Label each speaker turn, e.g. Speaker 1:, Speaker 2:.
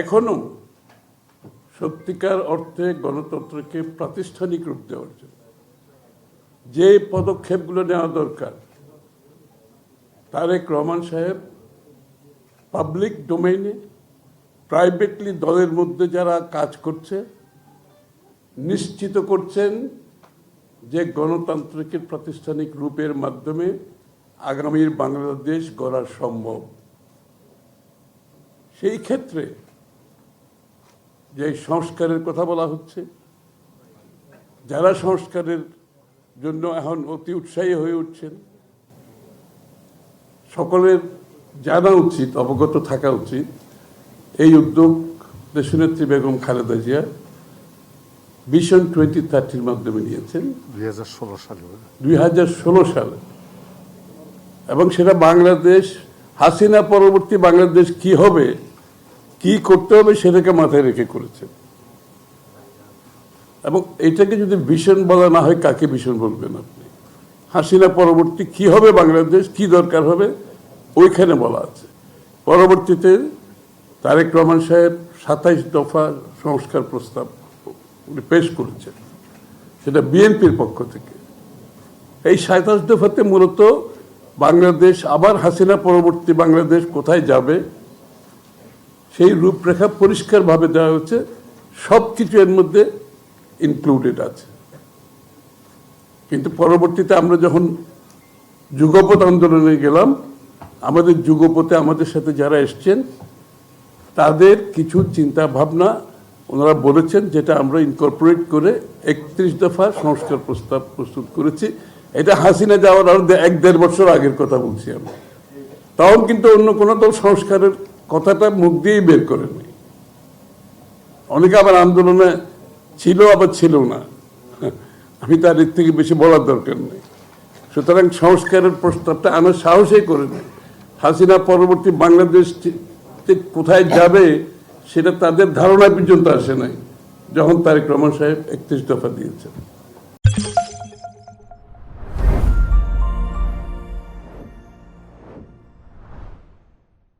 Speaker 1: এখনও সত্যিকার অর্থে গণতন্ত্রকে প্রাতিষ্ঠানিক রূপ দেওয়ার জন্য। যে পদক্ষেপগুলো নেওয়া দরকার, তারেক রহমান সাহেব পাবলিক ডোমেইনে প্রাইভেটলি দলের মধ্যে যারা কাজ করছে, নিশ্চিত করছেন যে গণতান্ত্রিকের প্রাতিষ্ঠানিক রূপের মাধ্যমে আগামীর বাংলাদেশ গড়া সম্ভব। সেই ক্ষেত্রে যে সংস্কারের কথা বলা হচ্ছে যারা সংস্কারের জন্য এখন অতি উৎসাহী হয়ে উঠছেন সকলের জানা উচিত অবগত থাকা উচিত এই উদ্যোগ দেশনেত্রী বেগম খালেদা জিয়া ভিশন টোয়েন্টি থার্টির মাধ্যমে নিয়েছেন।
Speaker 2: দুই হাজার ষোলো সালে।
Speaker 1: দুই হাজার ষোলো সালে। এবং সেটা বাংলাদেশ হাসিনা পরবর্তী বাংলাদেশ কি হবে কি করতে হবে সেটাকে মাথায় রেখে করেছে। এবং এটাকে যদি ভীষণ বলা না হয়, কাকে ভীষণ বলবেন আপনি? হাসিনা পরবর্তী কি হবে বাংলাদেশ? কি দরকার হবে? ওইখানে বলা আছে। পরবর্তীতে তারেক রহমান সাহেব সাতাইশ দফা সংস্কার প্রস্তাব উনি পেশ করেছেন, সেটা বিএনপির পক্ষ থেকে। এই সাতাশ দফাতে মূলত বাংলাদেশ, আবার হাসিনা পরবর্তী বাংলাদেশ কোথায় যাবে? সেই রূপরেখা পরিষ্কারভাবে দেওয়া হচ্ছে সব কিছু এর মধ্যে ইনক্লুডেড আছে। কিন্তু পরবর্তীতে আমরা যখন যুগপথ আন্দোলনে গেলাম, আমাদের যুগপথে আমাদের সাথে যারা এসছেন, তাদের কিছু চিন্তা ভাবনা ওনারা বলেছেন, যেটা আমরা ইনকর্পোরেট করে একত্রিশ দফা সংস্কার প্রস্তাব প্রস্তুত করেছি। এটা হাসিনা যাওয়ার আরও এক দেড় বছর আগের কথা বলছি আমি। তখন কিন্তু অন্য কোনো দল সংস্কারের কথাটা মুখ দিয়েই বের করেনি। অনেকে আবার আন্দোলনে ছিল, আবার ছিল না। আমি তার এর থেকে বেশি বলার দরকার নেই। সুতরাং সংস্কারের প্রস্তাবটা আনার সাহসই করে নেই হাসিনা পরবর্তী বাংলাদেশ কোথায় যাবে সেটা তাদের ধারণা পর্যন্ত আসে নাই, যখন তারেক রহমান সাহেব একত্রিশ দফা দিয়েছেন।